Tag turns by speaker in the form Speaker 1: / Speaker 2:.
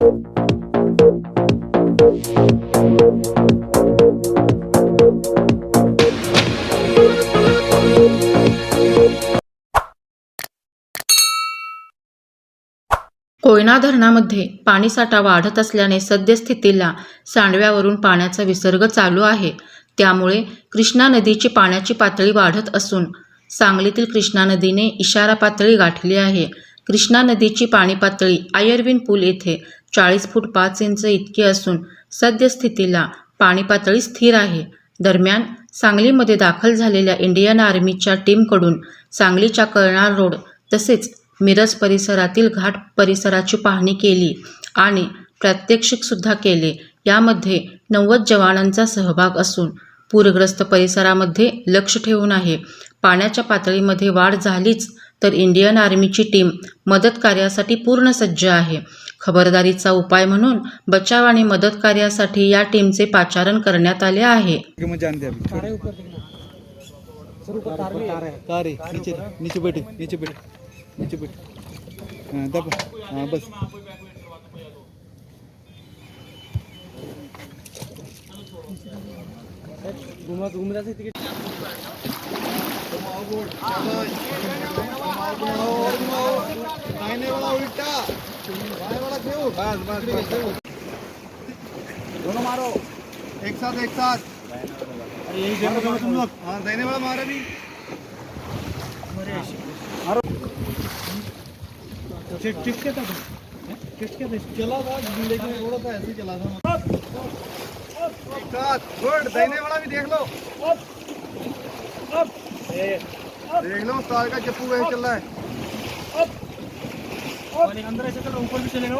Speaker 1: कोयना धरणामध्ये पाणीसाठा वाढत असल्याने सद्यस्थितीला सांडव्यावरून पाण्याचा विसर्ग चालू आहे. त्यामुळे कृष्णा नदीची पाण्याची पातळी वाढत असून सांगलीतील कृष्णा नदीने इशारा पातळी गाठली आहे. कृष्णा नदीची पाणी पातळी आयर्विन पूल येथे चाळीस फूट पाच इंच इतकी असून सद्यस्थितीला पाणी पातळी स्थिर आहे. दरम्यान सांगलीमध्ये दाखल झालेल्या इंडियन आर्मीच्या टीमकडून सांगलीच्या कळणार रोड तसेच मिरज परिसरातील घाट परिसराची पाहणी केली आणि प्रात्यक्षिकसुद्धा केले. यामध्ये नव्वद जवानांचा सहभाग असून पूरग्रस्त परिसरामध्ये लक्ष ठेवून आहे. पाण्याच्या पातळीमध्ये वाढ झालीच तर इंडियन आर्मीची टीम मदत कार्यासाठी पूर्ण सज्ज आहे. खबरदारीचा उपाय म्हणून बचाव आणि मदत कार्यासाठी या टीमचे पाचारण करण्यात आले आहे.
Speaker 2: घुमा
Speaker 3: दोनों मारो एक साथ एक साथ. यही देखो तुम लोग हाँ देने वाला मारा भी
Speaker 2: मारो किसके था किसके था
Speaker 3: चला था लेकिन थोड़ा सा ऐसे चला था एक साथ गुड देने वाला भी देख लो देख लो तार का चप्पू वही चल रहा है।
Speaker 2: और अंदर ऐसे चल रहा ऊपर भी चलेगा।